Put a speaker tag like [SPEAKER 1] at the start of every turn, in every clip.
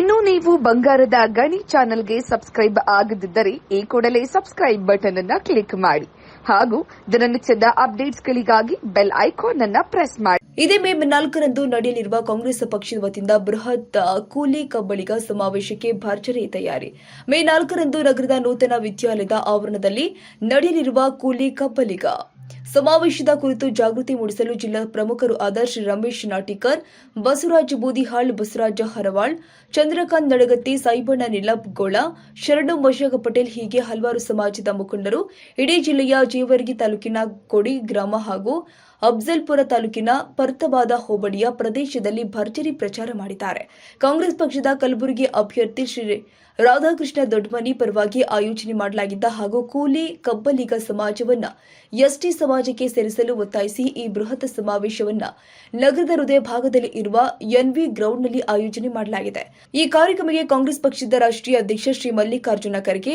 [SPEAKER 1] ಇನ್ನು ನೀವು ಬಂಗಾರದ ಗಣಿ ಚಾನೆಲ್ಗೆ ಸಬ್ಸ್ಕ್ರೈಬ್ ಆಗದಿದ್ದರೆ ಈ ಕೂಡಲೇ ಸಬ್ಸ್ಕ್ರೈಬ್ ಬಟನ್ ಅನ್ನ ಕ್ಲಿಕ್ ಮಾಡಿ ಹಾಗೂ ದಿನನಿತ್ಯದ ಅಪ್ಡೇಟ್ಸ್ಗಳಿಗಾಗಿ ಬೆಲ್ ಐಕಾನ್ ಅನ್ನ ಪ್ರೆಸ್ ಮಾಡಿ.
[SPEAKER 2] ಇದೇ ಮೇ ನಾಲ್ಕರಂದು ನಡೆಯಲಿರುವ ಕಾಂಗ್ರೆಸ್ ಪಕ್ಷದ ವತಿಯಿಂದ ಬೃಹತ್ ಕೂಲಿ ಕಬ್ಬಳಿಗ ಸಮಾವೇಶಕ್ಕೆ ಭರ್ಜರಿ ತಯಾರಿ. ಮೇ ನಾಲ್ಕರಂದು ನಗರದ ನೂತನ ವಿದ್ಯಾಲಯದ ಆವರಣದಲ್ಲಿ ನಡೆಯಲಿರುವ ಕೂಲಿ ಕಬ್ಬಲಿಗ ಸಮಾವೇಶದ ಕುರಿತು ಜಾಗೃತಿ ಮೂಡಿಸಲು ಜಿಲ್ಲಾ ಪ್ರಮುಖರು ಆದರ್ಶ ರಮೇಶ್ ನಾಟಿಕರ್, ಬಸವರಾಜ ಬೂದಿಹಾಳ್, ಬಸವರಾಜ ಹರವಾಳ್, ಚಂದ್ರಕಾಂತ್ ನಡಗತ್ತಿ, ಸಾಯಿಬಣ್ಣ ನಿಲಪ್ಗೋಳ ಶರಣು ಮಶಾಗ ಪಟೇಲ್ ಹೀಗೆ ಹಲವಾರು ಸಮಾಜದ ಮುಖಂಡರು ಇಡೀ ಜಿಲ್ಲೆಯ ಜೇವರ್ಗಿ ತಾಲೂಕಿನ ಕೊಡಿ ಗ್ರಾಮ ಹಾಗೂ ಅಫ್ಜಲ್ಪುರ ತಾಲೂಕಿನ ಪರ್ತವಾದ ಹೋಬಳಿಯ ಪ್ರದೇಶದಲ್ಲಿ ಭರ್ಜರಿ ಪ್ರಚಾರ ಮಾಡಿದ್ದಾರೆ. ಕಾಂಗ್ರೆಸ್ ಪಕ್ಷದ ಕಲಬುರಗಿ ಅಭ್ಯರ್ಥಿ ಶ್ರೀ ರಾಧಾಕೃಷ್ಣ ದೊಡ್ಡಮನಿ ಪರವಾಗಿ ಆಯೋಜನೆ ಮಾಡಲಾಗಿದ್ದ ಹಾಗೂ ಕೂಲಿ ಕಬ್ಬಲಿಗ ಸಮಾಜವನ್ನ ಎಸ್ಟಿ ಸಮಾಜಕ್ಕೆ ಸೇರಿಸಲು ಒತ್ತಾಯಿಸಿ ಈ ಬೃಹತ್ ಸಮಾವೇಶವನ್ನು ನಗರದ ಹೃದಯ ಭಾಗದಲ್ಲಿ ಇರುವ ಎನ್ವಿ ಗ್ರೌಂಡ್ನಲ್ಲಿ ಆಯೋಜನೆ ಮಾಡಲಾಗಿದೆ. ಈ ಕಾರ್ಯಕ್ರಮಕ್ಕೆ ಕಾಂಗ್ರೆಸ್ ಪಕ್ಷದ ರಾಷ್ಟ್ರೀಯ ಅಧ್ಯಕ್ಷ ಶ್ರೀ ಮಲ್ಲಿಕಾರ್ಜುನ ಖರ್ಗೆ,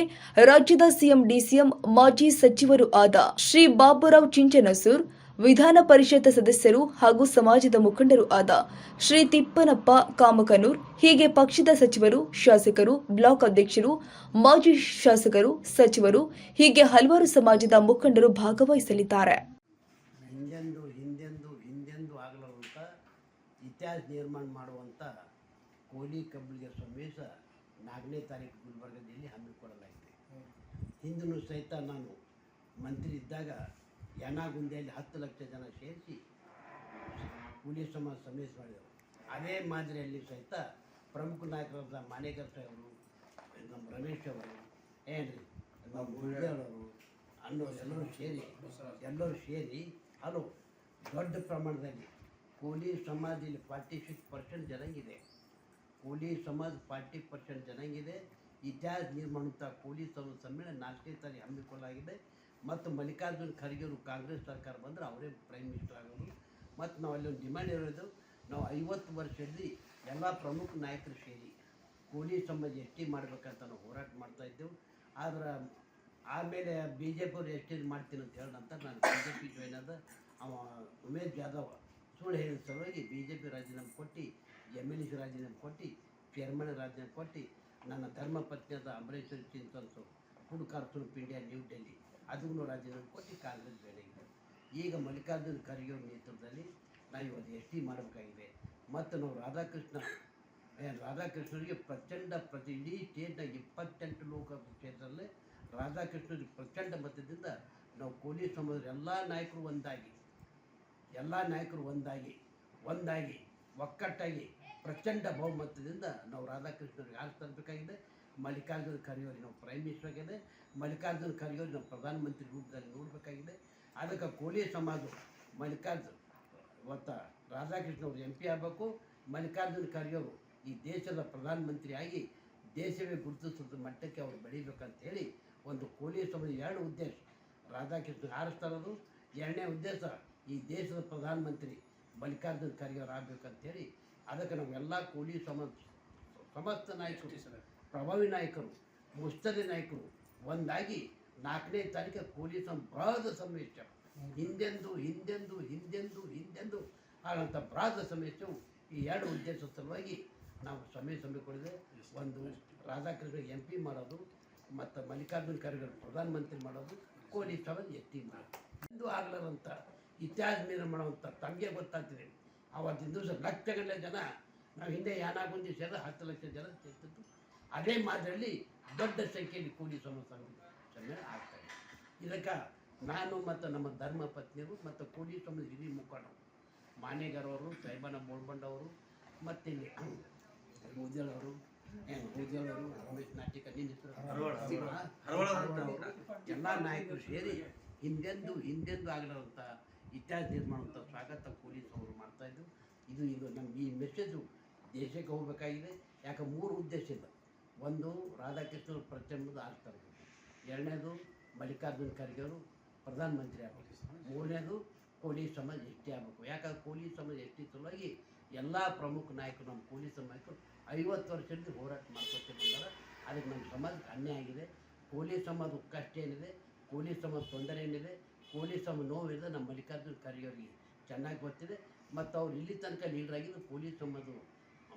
[SPEAKER 2] ರಾಜ್ಯದ ಸಿಎಂ, ಡಿಸಿಎಂ, ಮಾಜಿ ಸಚಿವರು ಆದ ಶ್ರೀ ಬಾಬುರಾವ್ ಚಿಂಚನಸೂರ್ ವಿಧಾನ ಪರಿಷತ್ ಸದಸ್ಯರು ಹಾಗೂ ಸಮಾಜದ ಮುಖಂಡರು ಆದ ಶ್ರೀ ತಿಪ್ಪನಪ್ಪ ಕಾಮಕನೂರ್, ಹೀಗೆ ಪಕ್ಷದ ಸಚಿವರು, ಶಾಸಕರು, ಬ್ಲಾಕ್ ಅಧ್ಯಕ್ಷರು, ಮಾಜಿ ಶಾಸಕರು, ಸಚಿವರು, ಹೀಗೆ ಹಲವಾರು ಸಮಾಜದ ಮುಖಂಡರು ಭಾಗವಹಿಸಲಿದ್ದಾರೆ.
[SPEAKER 3] ಇತಿಹಾಸ ನಿರ್ಮಾಣ ಮಾಡುವಂಥ ಕೋಲಿ ಕಬ್ಬಲಿಗೆ ಸಮಾವೇಶ ನಾಲ್ಕನೇ ತಾರೀಕು ಗುಲ್ಬರ್ಗದಲ್ಲಿ ಹಮ್ಮಿಕೊಳ್ಳಲಾಗಿದೆ. ಹಿಂದೂ ಸಹಿತ ನಾನು ಮಂತ್ರಿ ಇದ್ದಾಗ ಯನಾಗುಂದಿಯಲ್ಲಿ ಹತ್ತು ಲಕ್ಷ ಜನ ಸೇರಿಸಿ ಕೂಲಿ ಸಮಾಜ ಸಮೇಶ ಮಾಡಿದರು ಅದೇ ಮಾದರಿಯಲ್ಲಿ ಸಹಿತ ಪ್ರಮುಖ ನಾಯಕರಾದ ಮಾನೇಕರ್ ಸಾಹೇಬರು ನಮ್ಮ ರಮೇಶ್ ಅವರು, ಏನ್ರಿ, ನಮ್ಮ ಗುಲ್ಜಾರ್ ಅನ್ನೋ ಎಲ್ಲರೂ ಸೇರಿ ಎಲ್ಲರೂ ಸೇರಿ, ಹಲೋ, ದೊಡ್ಡ ಪ್ರಮಾಣದಲ್ಲಿ ಕೂಲಿ ಸಮಾಜದಲ್ಲಿ ಫಾರ್ಟಿ ಸಿಕ್ಸ್ ಪರ್ಸೆಂಟ್ ಜನಂಗಿದೆ. ಕೂಲಿ ಸಮಾಜ ಫಾರ್ಟಿ ಪರ್ಸೆಂಟ್ ಜನಂಗಿದೆ. ಇತಿಹಾಸ ನಿರ್ಮಾಣ ಕೂಲಿ ಸಮಾಜ ಸಮ್ಮೇಳನ ನಾಲ್ಕನೇ ತಾರೀಕು ಹಮ್ಮಿಕೊಳ್ಳಲಾಗಿದೆ. ಮತ್ತು ಮಲ್ಲಿಕಾರ್ಜುನ್ ಖರ್ಗೆ ಅವರು ಕಾಂಗ್ರೆಸ್ ಸರ್ಕಾರ ಬಂದರೆ ಅವರೇ ಪ್ರೈಮ್ ಮಿನಿಸ್ಟರ್ ಆಗೋದು. ಮತ್ತು ನಾವು ಅಲ್ಲಿ ಒಂದು ಡಿಮ್ಯಾಂಡ್ ಇರೋದು, ನಾವು ಐವತ್ತು ವರ್ಷದಲ್ಲಿ ಎಲ್ಲ ಪ್ರಮುಖ ನಾಯಕರು ಸೇರಿ ಕೂಲಿ ಸಂಬಂಧ ಎಸ್ ಟಿ ಮಾಡ್ಬೇಕಂತ ನಾವು ಹೋರಾಟ ಮಾಡ್ತಾ ಇದ್ದೆವು. ಆದ್ರೆ ಆಮೇಲೆ ಬಿ ಜೆ ಪಿ ಅವ್ರು ಎಸ್ ಟಿ ಮಾಡ್ತೀನಿ ಅಂತ ಹೇಳಿ ನಂತರ ನಾನು ಬಿ ಜೆ ಪಿ ಜಾಯ್ನ್ ಆದ ಅವ ಉಮೇಶ್ ಜಾಧವ್. ಸುಳ್ಳು ಹೇಳಿದ ಸಲುವಾಗಿ ಬಿ ಜೆ ಪಿ ರಾಜೀನಾಮೆ ಕೊಟ್ಟು ಎಂ ಎಲ್ ಸಿ ರಾಜೀನಾಮೆ ಕೊಟ್ಟು ಚೇರ್ಮನ್ ರಾಜೀನಾಮೆ ಕೊಟ್ಟು, ನನ್ನ ಧರ್ಮಪತ್ನಿಯಾದ ಅಂಬರೀಶ್ವರಿ ಚಿಂತನ್ಸು ಕಾರ್ಪೊರೇಷನ್ ಇಂಡಿಯಾ ನ್ಯೂ ಡೆಲ್ಲಿ ಅದನ್ನು ರಾಜೀನಾಮೆ ಕೊಟ್ಟು ಬೇಡ ಇತ್ತು ಈಗ ಮಲ್ಲಿಕಾರ್ಜುನ ಖರ್ಗೆ ನೇತೃತ್ವದಲ್ಲಿ ನಾವು ಇವತ್ತು ಎಸ್ ಟಿ ಮಾಡಬೇಕಾಗಿದೆ. ಮತ್ತು ನಾವು ರಾಧಾಕೃಷ್ಣ ರಾಧಾಕೃಷ್ಣರಿಗೆ ಪ್ರಚಂಡ ಪ್ರತಿ ಇಡೀ ಸ್ಟೇಟ್ನ ಇಪ್ಪತ್ತೆಂಟು ಲೋಕ ಕ್ಷೇತ್ರದಲ್ಲಿ ರಾಧಾಕೃಷ್ಣರಿಗೆ ಪ್ರಚಂಡ ಮತದಿಂದ ನಾವು ಕೋಲಿ ಸಮಾಜದ ಎಲ್ಲ ನಾಯಕರು ಒಂದಾಗಿ, ಎಲ್ಲ ನಾಯಕರು ಒಂದಾಗಿ ಒಂದಾಗಿ, ಒಕ್ಕಟ್ಟಾಗಿ ಪ್ರಚಂಡ ಬಹುಮತದಿಂದ ನಾವು ರಾಧಾಕೃಷ್ಣರಿಗೆ ಆರಿಸಿ ತರಬೇಕಾಗಿದೆ. ಮಲ್ಲಿಕಾರ್ಜುನ ಖರ್ಗೆ ನಾವು ಪ್ರೈಮ್ ಮಿನಿಸ್ಟರ್ ಆಗಿದೆ ಮಲ್ಲಿಕಾರ್ಜುನ ಖರ್ಗೆ ನಾವು ಪ್ರಧಾನಮಂತ್ರಿ ರೂಪದಲ್ಲಿ ನೋಡಬೇಕಾಗಿದೆ. ಅದಕ್ಕೆ ಕೋಲಿ ಸಮಾಜ ಮಲ್ಲಿಕಾರ್ಜುನ್, ಇವತ್ತ ರಾಧಾಕೃಷ್ಣ ಅವರು ಎಂ ಪಿ ಆಗಬೇಕು. ಮಲ್ಲಿಕಾರ್ಜುನ ಖರ್ಗೆ ಅವರು ಈ ದೇಶದ ಪ್ರಧಾನಮಂತ್ರಿಯಾಗಿ ದೇಶವೇ ಗುರುತಿಸಿದ ಮಟ್ಟಕ್ಕೆ ಅವರು ಬೆಳಿಬೇಕಂತ ಹೇಳಿ ಒಂದು ಕೋಲಿ ಸಮಾಜ ಎರಡು ಉದ್ದೇಶ. ರಾಧಾಕೃಷ್ಣ ಹಾರಿಸ್ತಾರದು ಎರಡನೇ ಉದ್ದೇಶ ಈ ದೇಶದ ಪ್ರಧಾನಮಂತ್ರಿ ಮಲ್ಲಿಕಾರ್ಜುನ ಖರ್ಗೆ ಅವರು ಆಗಬೇಕಂತೇಳಿ ಅದಕ್ಕೆ ನಾವೆಲ್ಲ ಕೋಲಿ ಸಮಾಜ, ಸಮಸ್ತ ನಾಯಕರು ಪ್ರಭಾವಿ ನಾಯಕರು ಮುಸ್ತದಿ ನಾಯಕರು, ಒಂದಾಗಿ ನಾಲ್ಕನೇ ತಾರೀಕು ಕೂಲಿ ಸಂ ಬೃಹದ ಹಿಂದೆಂದು ಹಿಂದೆಂದು ಹಿಂದೆಂದು ಹಿಂದೆಂದು ಆಗಂಥ ಬೃಹದ ಸಮಾವೇಶವು ಈ ಎರಡು ಉದ್ದೇಶದ ಸಲುವಾಗಿ ನಾವು ಸಮಯ ಹಮ್ಮಿಕೊಂಡಿದೆ ಒಂದು ರಾಧಾಕೃಷ್ಣ ಎಂ ಪಿ ಮಾಡೋದು ಮತ್ತು ಮಲ್ಲಿಕಾರ್ಜುನ ಖರ್ಗೆ ಪ್ರಧಾನಮಂತ್ರಿ ಮಾಡೋದು ಕೋಲಿ ಸವನ್ ಎತ್ತಿ ಮಾಡೋದು ಎಂದು ಆಗ್ಲಾರಂಥ ಇತಿಹಾಸ ನಿರ್ಮಾಣ ಮಾಡುವಂಥ ತಮಗೆ ಗೊತ್ತಾಗ್ತಿದೆ. ಆವತ್ತಿನ ದಿವಸ ಲಕ್ಷಗಟ್ಟಲೆ ಜನ, ನಾವು ಹಿಂದೆ ಯಾನಾಗುಂದಿ ಸೇರಿದ ಹತ್ತು ಲಕ್ಷ ಜನ ಸೇರ್ತಿದ್ದು ಅದೇ ಮಾದರಿಯಲ್ಲಿ ದೊಡ್ಡ ಸಂಖ್ಯೆಯಲ್ಲಿ ಕೂಡಿ ಸಮಾಜ ಸಮ್ಮೇಳನ ಆಗ್ತಾರೆ ಇದೆ. ಇದಕ್ಕೆ ನಾನು ಮತ್ತು ನಮ್ಮ ಧರ್ಮ ಪತ್ನಿಯರು ಮತ್ತು ಕೂಡಿ ಸಮಾಜ ಹಿರಿಯ ಮುಖಂಡರು ಮಾನೆಗಾರವರು ಸಾಯಿಬಾನ ಬೋಳ್ಬಂಡವರು ಮತ್ತು ಇಲ್ಲಿ ಮುದ್ಯಾಳ್ ಅವರು ರಮೇಶ್ ನಾಟಿಕ ಎಲ್ಲ ನಾಯಕರು ಸೇರಿ ಹಿಂದೆಂದು ಹಿಂದೆಂದು ಆಗಲಾರಂಥ ಇತಿಹಾಸ ನಿರ್ಮಾಣವಂಥ ಸ್ವಾಗತ ಪೊಲೀಸ್ ಅವರು ಮಾಡ್ತಾಯಿದ್ದು ಇದು ಇದು ನಮ್ಗೆ ಈ ಮೆಸೇಜು ದೇಶಕ್ಕೆ ಹೋಗಬೇಕಾಗಿದೆ. ಯಾಕೆ ಮೂರು ಉದ್ದೇಶ ಇದೆ ಒಂದು ರಾಧಾಕೃಷ್ಣ ಅವ್ರ ಪ್ರಚಂಡದ ಆಗ್ತಾ ಇರಬೇಕು ಎರಡನೇದು ಮಲ್ಲಿಕಾರ್ಜುನ ಖರ್ಗೆ ಅವರು ಪ್ರಧಾನಮಂತ್ರಿ ಆಗಬೇಕು. ಮೂರನೇದು ಕೋಲಿ ಸಮಾಜ ಹೆಚ್ಚಿ ಆಗಬೇಕು. ಯಾಕಂದ್ರೆ ಕೋಲಿ ಸಮಾಜ ಹೆಚ್ಚಿನ ಸಲುವಾಗಿ ಎಲ್ಲ ಪ್ರಮುಖ ನಾಯಕರು ನಮ್ಮ ಕೋಲಿ ಸಮಾಜಕ್ಕೂ ಐವತ್ತು ವರ್ಷದಿಂದ ಹೋರಾಟ ಮಾಡ್ಕೊತ ಬಂದಾರ. ಅದಕ್ಕೆ ನಮ್ಮ ಸಮಾಜಕ್ಕೆ ಅನ್ಯಾಯ ಆಗಿದೆ. ಕೋಲಿ ಸಮಾಜ ಕಷ್ಟ ಏನಿದೆ ಕೋಲಿ ಸಮಾಜ ತೊಂದರೆ ಏನಿದೆ ಕೋಲಿ ಸಮಾಜ ನೋವಿದೆ ನಮ್ಮ ಮಲ್ಲಿಕಾರ್ಜುನ ಖರ್ಗೆ ಚೆನ್ನಾಗಿ ಗೊತ್ತಿದೆ. ಮತ್ತು ಅವ್ರು ಇಲ್ಲಿ ತನಕ ಲೀಡರ್ ಆಗಿದ್ದು ಕೋಲಿ ಸಮಾಜ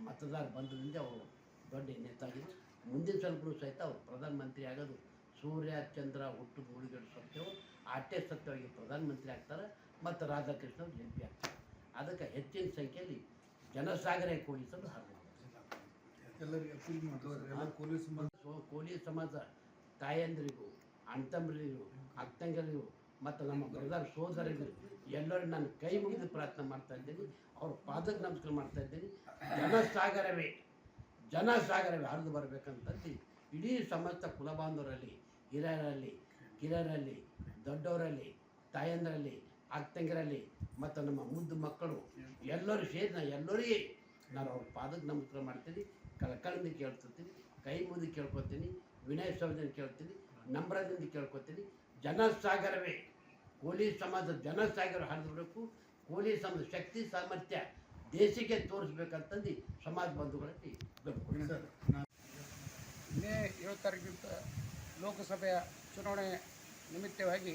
[SPEAKER 3] ಮತದಾರ ಬಂದದಿಂದ ಅವರು ದೊಡ್ಡ ನೇತಾಗಿ ಮುಂದಿನ ಸ್ವಲ್ಪರು ಸಹಿತ ಅವರು ಪ್ರಧಾನಮಂತ್ರಿ ಆಗೋದು ಸೂರ್ಯ ಚಂದ್ರ ಹುಟ್ಟು ಮುಳುಗಡೆ ಸತ್ಯವು ಅಟ್ಟೆ ಸತ್ಯವಾಗಿ ಪ್ರಧಾನಮಂತ್ರಿ ಆಗ್ತಾರೆ ಮತ್ತು ರಾಧಾಕೃಷ್ಣ ಎಂ ಪಿ ಆಗ್ತಾರೆ. ಅದಕ್ಕೆ ಹೆಚ್ಚಿನ ಸಂಖ್ಯೆಯಲ್ಲಿ ಜನಸಾಗರ ಕೂಡಿಸಲು
[SPEAKER 4] ಹಾಗೆ
[SPEAKER 3] ಸೊ ಕೋಲಿ ಸಮಾಜ ತಾಯಂದ್ರಿಗೂ ಅಣ್ತಂಬರಿಗೂ ಅಕ್ಕಂಗರಿಗೂ ಮತ್ತು ನಮ್ಮ ಬ್ರದರ್ ಸೋದರಿಗೂ ಎಲ್ಲರೂ ನಾನು ಕೈ ಮುಗಿದು ಪ್ರಾರ್ಥನೆ ಮಾಡ್ತಾ ಇದ್ದೀನಿ. ಅವ್ರ ಪಾದಕ್ಕೆ ನಮಸ್ಕಾರ ಮಾಡ್ತಾ ಇದ್ದೀನಿ. ಜನಸಾಗರವೇ. ಜನಸಾಗರವೇ ಹರಿದು ಬರಬೇಕಂತಂದು ಇಡೀ ಸಮಸ್ತ ಕುಲಬಾಂಧವರಲ್ಲಿ, ಹಿರಿಯರಲ್ಲಿ, ಕಿರಿಯರಲ್ಲಿ, ದೊಡ್ಡವರಲ್ಲಿ, ತಾಯಂದರಲ್ಲಿ ಅಕ್ಕಂಗಿರಲ್ಲಿ ಮತ್ತು ನಮ್ಮ ಮುದ್ದು ಮಕ್ಕಳು, ಎಲ್ಲರೂ ಸೇರಿ ನಾನು ಎಲ್ಲರಿಗೆ ನಾನು ಅವ್ರ ಪಾದಕ್ಕೆ ನಮಸ್ಕಾರ ಮಾಡ್ತೀನಿ. ಕಳ್ಕಳಿಂದ ಕೇಳ್ಕೊತೀನಿ, ಕೈ ಮುಂದೆ ಕೇಳ್ಕೊತೀನಿ, ವಿನಯ ಸೌಜನ್ ಕೇಳ್ತೀನಿ, ನಮ್ರದಿಂದ ಕೇಳ್ಕೊತೀನಿ. ಜನಸಾಗರವೇ ಕೋಲಿ ಸಮಾಜದ ಜನಸಾಗರ ಹರಿದ್ಬಿಡಬೇಕು ಕೋಲಿ ಸಮಾಜ, ಶಕ್ತಿ ಸಾಮರ್ಥ್ಯ ದೇಶಕ್ಕೆ ತೋರಿಸ್ಬೇಕಂತಂದು ಸಮಾಜ ಬಂಧುಗಳಲ್ಲಿ
[SPEAKER 5] ಮೇ ಏಳು ತಾರೀಕಿಂತ ಲೋಕಸಭೆಯ ಚುನಾವಣೆ ನಿಮಿತ್ತವಾಗಿ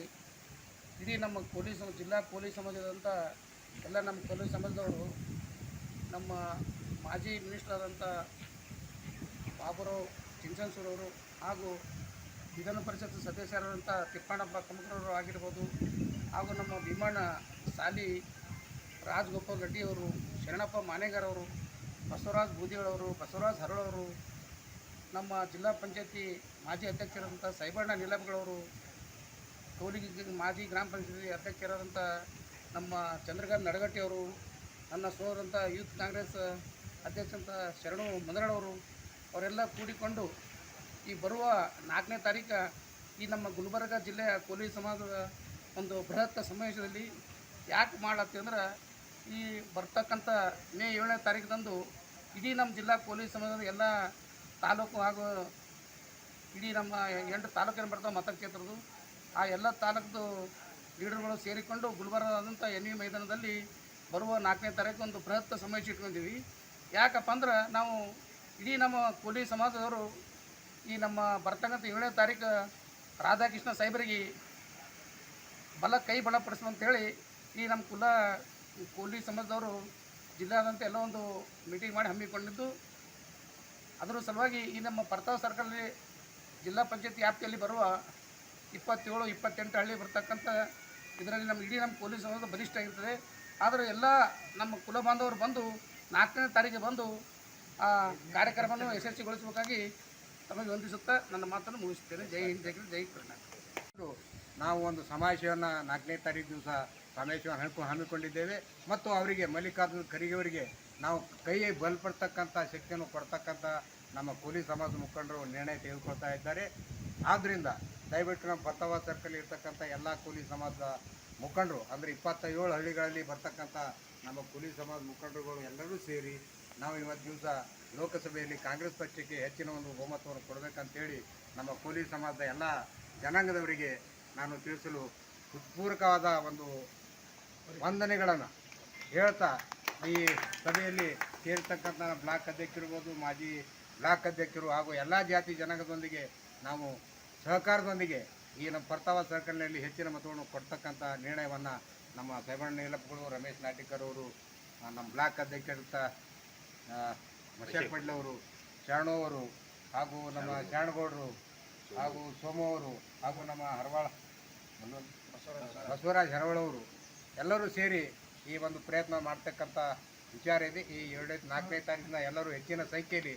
[SPEAKER 5] ಇಡೀ ನಮ್ಮ ಪೊಲೀಸ್ ಜಿಲ್ಲಾ ಪೊಲೀಸ್ ಸಮಾಜದಂಥ ಎಲ್ಲ ನಮ್ಮ ಪೊಲೀಸ್ ಸಮಾಜದವರು ನಮ್ಮ ಮಾಜಿ ಮಿನಿಸ್ಟರ್ ಆದಂಥ ಬಾಬುರಾವ್ ಚಿಂಚನ್ಸೂರವರು ಹಾಗೂ ವಿಧಾನ ಪರಿಷತ್ ಸದಸ್ಯರಾದಂಥ ತಿಪ್ಪಣ್ಣಪ್ಪ ಕಮಕರವರು ಆಗಿರ್ಬೋದು ಹಾಗೂ ನಮ್ಮ ಭೀಮಣ್ಣ ಸಾಲಿ ರಾಜಗೋಪಾಲ್ ರೆಡ್ಡಿಯವರು ಶರಣಪ್ಪ ಮಾನೇಗಾರವರು, ಬಸವರಾಜ್ ಬೂದಿಗಳವರು, ಬಸವರಾಜ್ ಹರಳವರು, ನಮ್ಮ ಜಿಲ್ಲಾ ಪಂಚಾಯತಿ ಮಾಜಿ ಅಧ್ಯಕ್ಷರಾದಂಥ ಸೈಬಣ್ಣ ನೀಲಬ್ಗಳವರು ಕೌಲಿಗಿ ಮಾಜಿ ಗ್ರಾಮ ಪಂಚಾಯತಿ ಅಧ್ಯಕ್ಷರಾದಂಥ ನಮ್ಮ ಚಂದ್ರಕಾಂತ್ ನಡಗಟ್ಟಿಯವರು, ನನ್ನ ಸೋದರಂಥ ಯೂತ್ ಕಾಂಗ್ರೆಸ್ ಅಧ್ಯಕ್ಷರಂಥ ಶರಣು ಮಂದರಳವರು ಅವರೆಲ್ಲ ಕೂಡಿಕೊಂಡು ಈ ಬರುವ ನಾಲ್ಕನೇ ತಾರೀಕು ಈ ನಮ್ಮ ಗುಲ್ಬರ್ಗ ಜಿಲ್ಲೆಯ ಕೋಲಿ ಸಮಾಜದ ಒಂದು ಬೃಹತ್ ಸಮಾವೇಶದಲ್ಲಿ ಯಾಕೆ ಮಾಡತ್ತೆ ಅಂದ್ರೆ ಈ ಬರ್ತಕ್ಕಂಥ ಮೇ ಏಳನೇ ತಾರೀಕದಂದು ಇಡೀ ನಮ್ಮ ಜಿಲ್ಲಾ ಪೊಲೀಸ್ ಸಮಾಜದ ಎಲ್ಲ ತಾಲೂಕು ಹಾಗೂ ಇಡೀ ನಮ್ಮ ಎಂಟು ತಾಲೂಕಿನ ಬರ್ತಾವೆ ಮತಕ್ಷೇತ್ರದ್ದು, ಆ ಎಲ್ಲ ತಾಲೂಕದು ಲೀಡರ್ಗಳು ಸೇರಿಕೊಂಡು ಗುಲ್ಬರ್ಗಾದಂಥ ಎನ್ ವಿ ಮೈದಾನದಲ್ಲಿ ಬರುವ ನಾಲ್ಕನೇ ತಾರೀಕು ಒಂದು ಬೃಹತ್ ಸಮಾವೇಶ ಇಟ್ಕೊಂಡಿದ್ದೀವಿ. ಯಾಕಪ್ಪ ಅಂದ್ರೆ ನಾವು ಇಡೀ ನಮ್ಮ ಕೂಲಿ ಸಮಾಜದವರು ಈ ನಮ್ಮ ಬರ್ತಕ್ಕಂಥ ಏಳನೇ ತಾರೀಕು ರಾಧಾಕೃಷ್ಣ ಸಾಹೇಬರಿಗೆ ಬಲ ಕೈ ಬಲಪಡಿಸುವಂತೇಳಿ ಈ ನಮ್ಮ ಕುಲ ಕೂಲಿ ಸಮಾಜದವರು ಜಿಲ್ಲಾದಂತ ಎಲ್ಲ ಒಂದು ಮೀಟಿಂಗ್ ಮಾಡಿ ಹಮ್ಮಿಕೊಂಡಿದ್ದು. ಅದರ ಸಲುವಾಗಿ ಈ ನಮ್ಮ ಪರ್ತಾವ್ ಸರ್ಕಲ್ನಲ್ಲಿ ಜಿಲ್ಲಾ ಪಂಚಾಯತ್ ವ್ಯಾಪ್ತಿಯಲ್ಲಿ ಬರುವ ಇಪ್ಪತ್ತೇಳು, ಇಪ್ಪತ್ತೆಂಟು ಹಳ್ಳಿ ಬರ್ತಕ್ಕಂಥ ಇದರಲ್ಲಿ ನಮ್ಮ ಇಡೀ ನಮ್ಮ ಪೊಲೀಸ್ ಸಮಾಜ ಬಲಿಷ್ಠ ಆಗಿರ್ತದೆ. ಆದರೆ ಎಲ್ಲ ನಮ್ಮ ಕುಲ ಬಾಂಧವರು ಬಂದು ನಾಲ್ಕನೇ ತಾರೀಕು ಬಂದು ಆ ಕಾರ್ಯಕ್ರಮವನ್ನು ಯಶಸ್ವಿಗೊಳಿಸಬೇಕಾಗಿ ತಮಗೆ ವಂದಿಸುತ್ತಾ ನನ್ನ ಮಾತನ್ನು ಮುಗಿಸುತ್ತೇನೆ. ಜೈ ಹಿಂದ್, ಜೈ ಜೈ ಕರ್ನಾಟಕ.
[SPEAKER 6] ನಾವು ಒಂದು ಸಮಾವೇಶವನ್ನು ನಾಲ್ಕನೇ ತಾರೀಕು ದಿವಸ ಸಮಾವೇಶವನ್ನು ಹಮ್ಮಿಕೊ ಹಮ್ಮಿಕೊಂಡಿದ್ದೇವೆ. ಮತ್ತು ಅವರಿಗೆ ಮಲ್ಲಿಕಾರ್ಜುನ ಖರ್ಗೆ ಅವರಿಗೆ ನಾವು ಕೈಗೆ ಬಲಪಡ್ತಕ್ಕಂಥ ಶಕ್ತಿಯನ್ನು ಕೊಡ್ತಕ್ಕಂಥ ನಮ್ಮ ಕೂಲಿ ಸಮಾಜ ಮುಖಂಡರು ನಿರ್ಣಯ ತೆಗೆದುಕೊಳ್ತಾ ಇದ್ದಾರೆ. ಆದ್ದರಿಂದ ದಯವಿಟ್ಟು ನಮ್ಮ ಬರ್ತವ ಸರ್ಕಲ್ ಇರ್ತಕ್ಕಂಥ ಎಲ್ಲ ಕೂಲಿ ಸಮಾಜದ ಮುಖಂಡರು, ಅಂದರೆ ಇಪ್ಪತ್ತೇಳು ಹಳ್ಳಿಗಳಲ್ಲಿ ಬರ್ತಕ್ಕಂಥ ನಮ್ಮ ಕೂಲಿ ಸಮಾಜ ಮುಖಂಡರುಗಳು ಎಲ್ಲರೂ ಸೇರಿ ನಾವು ಇವತ್ತು ದಿವಸ ಲೋಕಸಭೆಯಲ್ಲಿ ಕಾಂಗ್ರೆಸ್ ಪಕ್ಷಕ್ಕೆ ಹೆಚ್ಚಿನ ಒಂದು ಬಹುಮತವನ್ನು ಕೊಡಬೇಕಂತೇಳಿ ನಮ್ಮ ಕೂಲಿ ಸಮಾಜದ ಎಲ್ಲ ಜನಾಂಗದವರಿಗೆ ನಾನು ತಿಳಿಸಲು ಹೃತ್ಪೂರ್ವಕವಾದ ಒಂದು ವಂದನೆಗಳನ್ನು ಹೇಳ್ತಾ ಈ ಸಭೆಯಲ್ಲಿ ಸೇರ್ತಕ್ಕಂಥ ಬ್ಲಾಕ್ ಅಧ್ಯಕ್ಷರಿರ್ಬೋದು ಮಾಜಿ ಬ್ಲಾಕ್ ಅಧ್ಯಕ್ಷರು ಹಾಗೂ ಎಲ್ಲ ಜಾತಿ ಜನಾಂಗದೊಂದಿಗೆ ನಾವು ಸಹಕಾರದೊಂದಿಗೆ ಈ ನಮ್ಮ ಪರ್ತಾವ ಸರ್ಕಲ್ನಲ್ಲಿ ಹೆಚ್ಚಿನ ಮತವನ್ನು ಕೊಡ್ತಕ್ಕಂಥ ನಿರ್ಣಯವನ್ನು ನಮ್ಮ ಸೈಬಣ್ಣ ನೀಲಪ್ಪಗಳು ರಮೇಶ್ ನಾಟಿಕರ್ ಅವರು ನಮ್ಮ ಬ್ಲಾಕ್ ಅಧ್ಯಕ್ಷರಂತ ಮಶಾಕ್ ಪಡ್ಲ್ ಅವರು ಶರಣವರು ಅವರು ಹಾಗೂ ನಮ್ಮ ಶರಣಗೌಡರು ಹಾಗೂ ಸೋಮವರು ಹಾಗೂ ನಮ್ಮ ಹರವಾಳ ಬಸವರಾಜ್ ಹರವಳವರು ಎಲ್ಲರೂ ಸೇರಿ ಈ ಒಂದು ಪ್ರಯತ್ನ ಮಾಡ್ತಕ್ಕಂಥ ವಿಚಾರ ಇದೆ. ಈ ಎರಡನೇ ನಾಲ್ಕನೇ ತಾರೀಕಿನ ಎಲ್ಲರೂ ಹೆಚ್ಚಿನ ಸಂಖ್ಯೆಯಲ್ಲಿ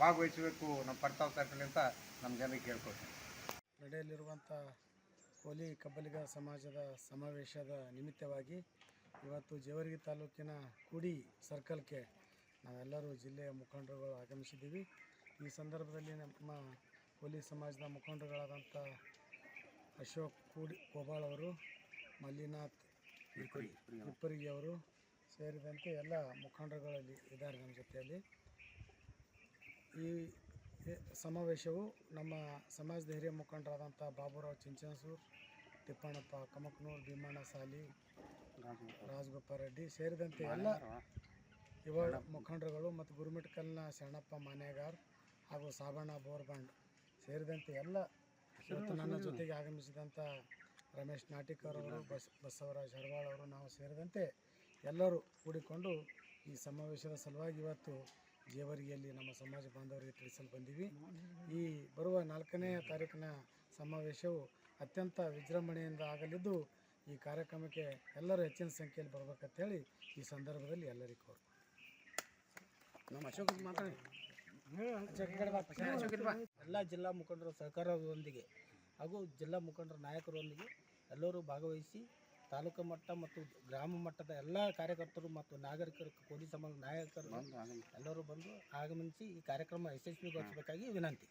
[SPEAKER 6] ಭಾಗವಹಿಸಬೇಕು ನಮ್ಮ ಸರ್ಕಲ್ ಅಂತ ನಮ್ಮ ಜನಕ್ಕೆ ಕೇಳ್ಕೊಳ್ತೀನಿ.
[SPEAKER 5] ನಡೆಯಲಿರುವಂಥ ಕೋಲಿ ಕಬ್ಬಲಿಗ ಸಮಾಜದ ಸಮಾವೇಶದ ನಿಮಿತ್ತವಾಗಿ ಇವತ್ತು ಜೇವರ್ಗಿ ತಾಲೂಕಿನ ಕುಡಿ ಸರ್ಕಲ್ಗೆ ನಾವೆಲ್ಲರೂ ಜಿಲ್ಲೆಯ ಮುಖಂಡರುಗಳು ಆಗಮಿಸಿದ್ದೀವಿ. ಈ ಸಂದರ್ಭದಲ್ಲಿ ನಮ್ಮ ಕೋಲಿ ಸಮಾಜದ ಮುಖಂಡರುಗಳಾದಂಥ ಅಶೋಕ್ ಕೂಡಿ ಕೋಬಾಳ್ ಅವರು, ಮಲ್ಲಿನಾಥ್ ಅವರು ಸೇರಿದಂತೆ ಎಲ್ಲ ಮುಖಂಡರುಗಳಲ್ಲಿ ಇದ್ದಾರೆ ನಮ್ಮ ಜೊತೆಯಲ್ಲಿ. ಈ ಸಮಾವೇಶವು ನಮ್ಮ ಸಮಾಜದ ಹಿರಿಯ ಮುಖಂಡರಾದಂಥ ಬಾಬುರಾವ್ ಚಿಂಚನಸೂರ್ ತಿಪ್ಪಣ್ಣಪ್ಪ ಕಮಕ್ನೂರ್ ಭೀಮಣ್ಣ ಸಾಲಿ ರೆಡ್ಡಿ ಸೇರಿದಂತೆ ಎಲ್ಲ ಯುವ ಮುಖಂಡರುಗಳು ಮತ್ತು ಗುರುಮಿಟ್ಕಲ್ನ ಶರಣಪ್ಪ ಮಾನ್ಯಗಾರ್ ಹಾಗೂ ಸಾಬಣ್ಣ ಬೋರ್ಬಂಡ್ ಸೇರಿದಂತೆ ಎಲ್ಲ ಇವತ್ತು ನನ್ನ ಜೊತೆಗೆ ಆಗಮಿಸಿದಂಥ ರಮೇಶ್ ನಾಟಿಕರ್ ಅವರು, ಬಸ್, ಬಸವರಾಜ್ ಹರವಾಳ್ ಅವರು ನಾವು ಸೇರಿದಂತೆ ಎಲ್ಲರೂ ಕೂಡಿಕೊಂಡು ಈ ಸಮಾವೇಶದ ಸಲುವಾಗಿ ಇವತ್ತು
[SPEAKER 4] ಜೇವರಿಗೆಯಲ್ಲಿ ನಮ್ಮ ಸಮಾಜ ಬಾಂಧವರಿಗೆ ತಿಳಿಸಲು ಬಂದೀವಿ. ಈ ಬರುವ ನಾಲ್ಕನೇ ತಾರೀಕಿನ ಸಮಾವೇಶವು ಅತ್ಯಂತ ವಿಜೃಂಭಣೆಯಿಂದ ಆಗಲಿದ್ದು, ಈ ಕಾರ್ಯಕ್ರಮಕ್ಕೆ ಎಲ್ಲರೂ ಹೆಚ್ಚಿನ ಸಂಖ್ಯೆಯಲ್ಲಿ ಬರ್ಬೇಕಂತೇಳಿ ಈ ಸಂದರ್ಭದಲ್ಲಿ ಎಲ್ಲರಿಗೂ ಕೋರ್ತು
[SPEAKER 5] ನಮ್ಮ ಅಶೋಕ್ ಮಾತಾಡಿ.
[SPEAKER 7] ಎಲ್ಲ ಜಿಲ್ಲಾ ಮುಖಂಡರ ಸಹಕಾರದೊಂದಿಗೆ ಹಾಗೂ ಜಿಲ್ಲಾ ಮುಖಂಡರ ನಾಯಕರೊಂದಿಗೆ ಎಲ್ಲರೂ ಭಾಗವಹಿಸಿ ತಾಲೂಕು ಮಟ್ಟ ಮತ್ತು ಗ್ರಾಮ ಮಟ್ಟದ ಎಲ್ಲ ಕಾರ್ಯಕರ್ತರು ಮತ್ತು ನಾಗರಿಕರು ಕೋಲಿ ಸಮಾಜ ನಾಯಕರು ಎಲ್ಲರೂ ಬಂದು ಆಗಮಿಸಿ ಈ ಕಾರ್ಯಕ್ರಮ ಯಶಸ್ವಿಗೊಳಿಸಬೇಕಾಗಿ ವಿನಂತಿ.